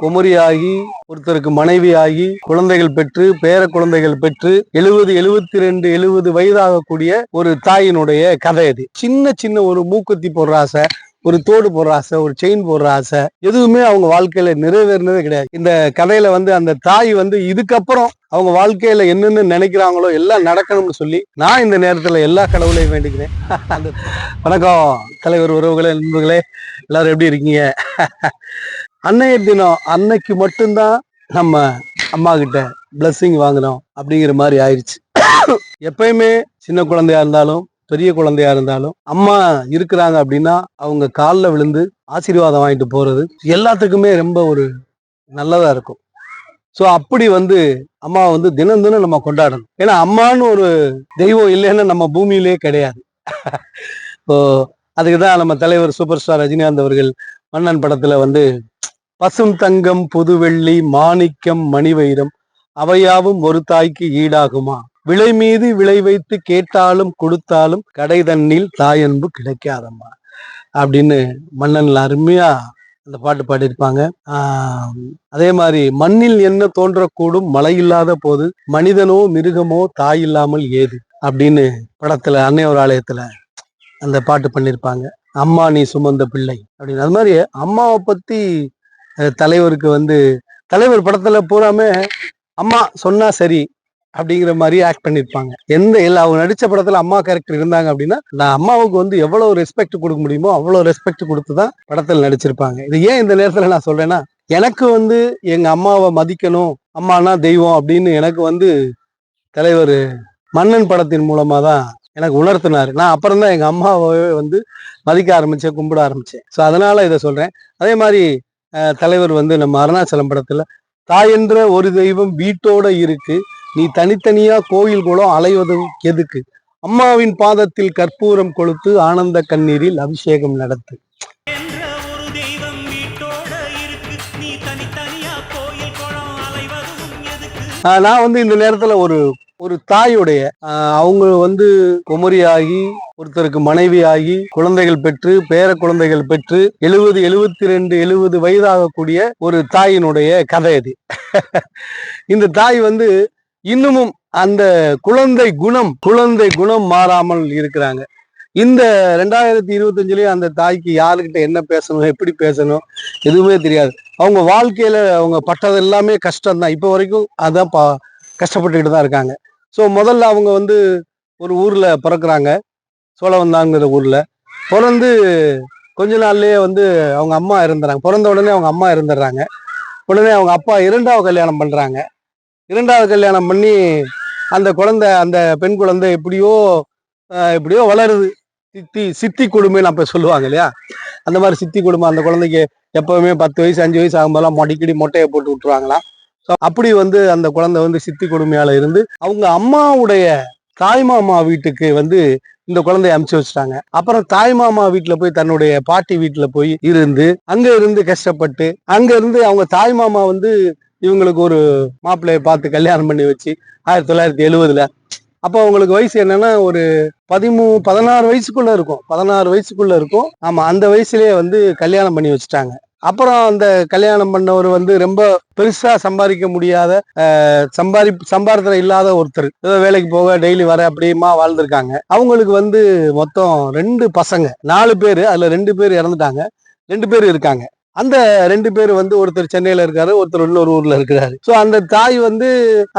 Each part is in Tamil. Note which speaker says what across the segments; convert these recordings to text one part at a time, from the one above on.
Speaker 1: குமரியாகி ஒருத்தருக்கு மனைவியாகி குழந்தைகள் பெற்று பேர குழந்தைகள் பெற்று எழுபது எழுபத்தி ரெண்டு எழுபது வயதாகக்கூடிய ஒரு தாயினுடைய கதை அது சின்ன சின்ன ஒரு மூக்குத்தி போடுற ஆசை ஒரு தோடு போடுற ஆசை ஒரு செயின் போடுற ஆசை எதுவுமே அவங்க வாழ்க்கையில நிறைவேறினதே கிடையாது. இந்த கதையில வந்து அந்த தாய் வந்து இதுக்கப்புறம் அவங்க வாழ்க்கையில என்னென்ன நினைக்கிறாங்களோ எல்லாம் நடக்கணும்னு சொல்லி நான் இந்த நேரத்துல எல்லா கடவுளையும் வேண்டிக்கிறேன் வணக்கம் தலைவர் உறவுகளே நண்பர்களே எல்லாரும் எப்படி இருக்கீங்க? அன்னைய தினம் அன்னைக்கு மட்டும்தான் நம்ம அம்மா கிட்ட பிளஸ்ஸிங் வாங்கினோம் அப்படிங்கிற மாதிரி ஆயிடுச்சு எப்பயுமே சின்ன குழந்தையா இருந்தாலும் பெரிய குழந்தையா இருந்தாலும் அம்மா இருக்கிறாங்க அப்படின்னா அவங்க காலில் விழுந்து ஆசீர்வாதம் வாங்கிட்டு போறது எல்லாத்துக்குமே ரொம்ப ஒரு நல்லதா இருக்கும். ஸோ அப்படி வந்து அம்மா வந்து தினம் தினம் நம்ம கொண்டாடணும். ஏன்னா அம்மான்னு ஒரு தெய்வம் இல்லைன்னா நம்ம பூமியிலே கிடையாது. ஸோ அதுக்கு தான் நம்ம தலைவர் சூப்பர் ஸ்டார் ரஜினிகாந்த் அவர்கள் மன்னன் படத்துல வந்து பசும் தங்கம் புதுவெள்ளி மாணிக்கம் மணிவைரம் அவையாவும் ஒரு தாய்க்கு ஈடாகுமா? விலை மீது விளை வைத்து கேட்டாலும் கொடுத்தாலும் கடை தண்ணில் தாயன்பு கிடைக்காதம்மா. அப்படின்னு மன்னன்ல அருமையா அந்த பாட்டு பாடியிருப்பாங்க. அதே மாதிரி மண்ணில் என்ன தோன்றக்கூடும் மழை இல்லாத போது மனிதனோ மிருகமோ தாய் இல்லாமல் ஏது? அப்படின்னு படத்துல அன்னையோர் ஆலயத்துல அந்த பாட்டு பண்ணியிருப்பாங்க. அம்மா நீ சுமந்த பிள்ளை அப்படின்னு. அது மாதிரி அம்மாவை பத்தி தலைவருக்கு வந்து தலைவர் படத்துல பூராமே அம்மா சொன்னா சரி அப்படிங்கிற மாதிரி ஆக்ட் பண்ணியிருப்பாங்க எந்த எல்லா அவங்க நடித்த படத்தில் அம்மா கேரக்டர் இருந்தாங்க அப்படின்னா நான் அம்மாவுக்கு வந்து எவ்வளோ ரெஸ்பெக்ட் கொடுக்க முடியுமோ அவ்வளோ ரெஸ்பெக்ட் கொடுத்து தான் படத்தில் நடிச்சிருப்பாங்க. இது ஏன் இந்த நேரத்தில் நான் சொல்கிறேன்னா எனக்கு வந்து எங்கள் அம்மாவை மதிக்கணும் அம்மானா தெய்வம் அப்படின்னு எனக்கு வந்து தலைவர் மன்னன் படத்தின் மூலமாக தான் எனக்கு உணர்த்தினார். நான் அப்புறம் தான் எங்கள் அம்மாவை வந்து மதிக்க ஆரம்பித்தேன் கும்பிட ஆரம்பித்தேன் ஸோ அதனால் இதை சொல்கிறேன் அதே மாதிரி தலைவர் வந்து நம்ம அருணாச்சலம் படத்துல தாய் என்ற ஒரு தெய்வம் வீட்டோட இருக்கு நீ தனித்தனியா கோயில் குளம் அலைவது எதுக்கு? அம்மாவின் பாதத்தில் கற்பூரம் கொளுத்து ஆனந்த கண்ணீரில் அபிஷேகம் நடத்து. நான் வந்து இந்த நேரத்துல ஒரு ஒரு தாயுடைய அவங்க வந்து குமரியாகி ஒருத்தருக்கு மனைவியாகி குழந்தைகள் பெற்று பேர குழந்தைகள் பெற்று எழுபது எழுபத்தி ரெண்டு எழுபது வயதாகக்கூடிய ஒரு தாயினுடைய கதை அது இந்த தாய் வந்து இன்னமும் அந்த குழந்தை குணம் குழந்தை குணம் மாறாமல் இருக்கிறாங்க. இந்த ரெண்டாயிரத்தி இருபத்தஞ்சுலயும் அந்த தாய்க்கு யாருக்கிட்ட என்ன பேசணும் எப்படி பேசணும் எதுவுமே தெரியாது. அவங்க வாழ்க்கையில அவங்க பட்டது எல்லாமே கஷ்டம் தான் இப்போ வரைக்கும் அதான் பா கஷ்டப்பட்டுக்கிட்டு தான் இருக்காங்க. ஸோ முதல்ல அவங்க வந்து ஒரு ஊரில் பிறக்கிறாங்க. சோழவந்தாங்கிற ஊரில். பிறந்து கொஞ்ச நாள்லேயே வந்து அவங்க அம்மா இறந்துறாங்க. பிறந்த உடனே அவங்க அம்மா இறந்துடுறாங்க உடனே அவங்க அப்பா இரண்டாவது கல்யாணம் பண்ணுறாங்க இரண்டாவது கல்யாணம் பண்ணி அந்த குழந்தை அந்த பெண் குழந்தை எப்படியோ எப்படியோ வளருது. சித்தி சித்தி கொடுமைன்னு அப்போ சொல்லுவாங்க இல்லையா? அந்த மாதிரி சித்தி கொடுமை அந்த குழந்தைக்கு எப்பவுமே பத்து வயசு அஞ்சு வயசு ஆகும்போதெல்லாம் மொடிக்கடி மொட்டையை போட்டு விட்டுருவாங்களாம். அப்படி வந்து அந்த குழந்தை வந்து சித்தி கொடுமையால இருந்து அவங்க அம்மாவுடைய தாய்மாமா வீட்டுக்கு வந்து இந்த குழந்தைய அமுச்சு வச்சுட்டாங்க. அப்புறம் தாய்மாமா வீட்டுல போய் தன்னுடைய பாட்டி வீட்டுல போய் இருந்து அங்க இருந்து கஷ்டப்பட்டு அங்க இருந்து அவங்க தாய்மாமா வந்து இவங்களுக்கு ஒரு மாப்பிள்ளைய பார்த்து கல்யாணம் பண்ணி வச்சு ஆயிரத்தி தொள்ளாயிரத்தி எழுவதுல அப்போ அவங்களுக்கு வயசு என்னன்னா ஒரு பதிமூ பதினாறு வயசுக்குள்ள இருக்கும். பதினாறு வயசுக்குள்ள இருக்கும். ஆமா அந்த வயசுலயே வந்து கல்யாணம் பண்ணி வச்சுட்டாங்க. அப்புறம் அந்த கல்யாணம் பண்ணவர் வந்து ரொம்ப பெருசா சம்பாதிக்க முடியாத சம்பாதி சம்பாரத்துல இல்லாத ஒருத்தர். ஏதோ வேலைக்கு போக டெய்லி வர அப்படியுமா வாழ்ந்திருக்காங்க. அவங்களுக்கு வந்து மொத்தம் ரெண்டு பசங்க. நாலு பேர் அதுல ரெண்டு பேர் இறந்துட்டாங்க. ரெண்டு பேர் இருக்காங்க. அந்த ரெண்டு பேர் வந்து ஒருத்தர் சென்னையில இருக்காரு ஒருத்தர் இன்னொரு ஊர்ல இருக்கிறாரு. ஸோ அந்த தாய் வந்து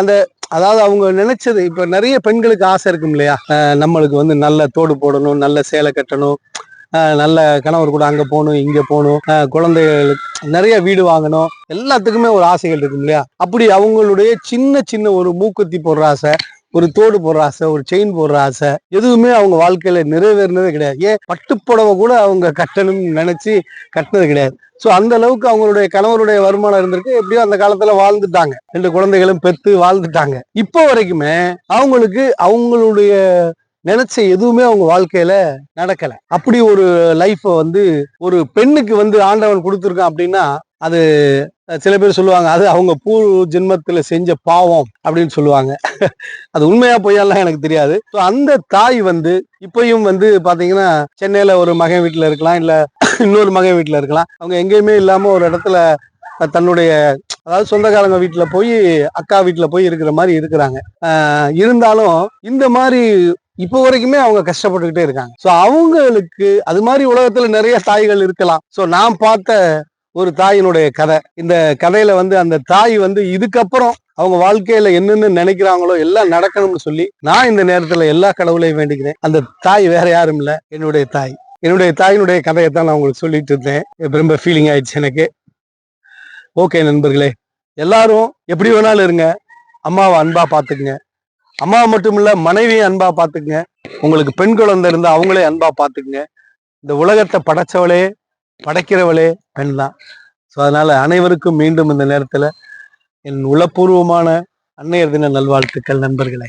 Speaker 1: அந்த அதாவது அவங்க நினைச்சது இப்ப நிறைய பெண்களுக்கு ஆசை இருக்கும் இல்லையா? நம்மளுக்கு வந்து நல்ல தோடு போடணும் நல்ல சேலை கட்டணும் நல்ல கணவர் கூட அங்க போகணும் இங்க போகணும். அஹ் குழந்தைகளுக்கு நிறைய வீடு வாங்கணும். எல்லாத்துக்குமே ஒரு ஆசைகள் இருக்கும் இல்லையா? அப்படி அவங்களுடைய சின்ன சின்ன ஒரு மூக்குத்தி போடுற ஆசை ஒரு தோடு போடுற ஆசை ஒரு செயின் போடுற ஆசை எதுவுமே அவங்க வாழ்க்கையில நிறைவேறினதே கிடையாது. ஏன்? பட்டுப்புடவை கூட அவங்க கட்டணும்னு நினைச்சு கட்டினது கிடையாது. சோ அந்த அளவுக்கு அவங்களுடைய கணவருடைய வருமானம் இருந்திருக்கு. எப்படியோ அந்த காலத்துல வாழ்ந்துட்டாங்க. ரெண்டு குழந்தைகளும் பெத்து வாழ்ந்துட்டாங்க. இப்போ வரைக்குமே அவங்களுக்கு அவங்களுடைய நினைச்ச எதுவுமே அவங்க வாழ்க்கையில நடக்கல. அப்படி ஒரு லைஃப வந்து ஒரு பெண்ணுக்கு வந்து ஆண்டவன் கொடுத்துருக்கான் அப்படின்னா அது சில பேர் சொல்லுவாங்க அது அவங்க பூ ஜென்மத்துல செஞ்ச பாவம் அப்படின்னு சொல்லுவாங்க. அது உண்மையா பொய்யாலாம் எனக்கு தெரியாது. ஸோ அந்த தாய் வந்து இப்பயும் வந்து பாத்தீங்கன்னா சென்னையில ஒரு மகன் வீட்டுல இருக்கலாம் இல்ல இன்னொரு மகன் வீட்டுல இருக்கலாம். அவங்க எங்கேயுமே இல்லாம ஒரு இடத்துல தன்னுடைய அதாவது சொந்தக்காரங்க வீட்டுல போய் அக்கா வீட்டுல போய் இருக்கிற மாதிரி இருக்கிறாங்க. இருந்தாலும் இந்த மாதிரி இப்போ வரைக்குமே அவங்க கஷ்டப்பட்டுக்கிட்டே இருக்காங்க. ஸோ அவங்களுக்கு அது மாதிரி உலகத்துல நிறைய தாய்கள் இருக்கலாம். ஸோ நான் பார்த்த ஒரு தாயினுடைய கதை. இந்த கதையில வந்து அந்த தாய் வந்து இதுக்கப்புறம் அவங்க வாழ்க்கையில என்னென்ன நினைக்கிறாங்களோ எல்லாம் நடக்கணும்னு சொல்லி நான் இந்த நேரத்துல எல்லா கடவுளையும் வேண்டிக்கிறேன் அந்த தாய் வேற யாரும் இல்லை. என்னுடைய தாய். என்னுடைய தாயினுடைய கதையை தான் நான் உங்களுக்கு சொல்லிட்டு இருந்தேன். ரொம்ப ஃபீலிங் ஆயிடுச்சு எனக்கு. ஓகே நண்பர்களே. எல்லாரும் எப்படி வேணாலும் இருங்க. அம்மாவை அன்பா பாத்துக்குங்க அம்மாவை மட்டும் இல்ல மனைவியை அன்பா பாத்துக்குங்க உங்களுக்கு பெண் குழந்தை இருந்தா அவங்களே அன்பா பாத்துக்குங்க இந்த உலகத்தை படைச்சவளே படைக்கிறவளே பெண் தான். ஸோ அதனால அனைவருக்கும் மீண்டும் இந்த நேரத்துல என் உளப்பூர்வமான அன்னையர் தின நல்வாழ்த்துக்கள் நண்பர்களே.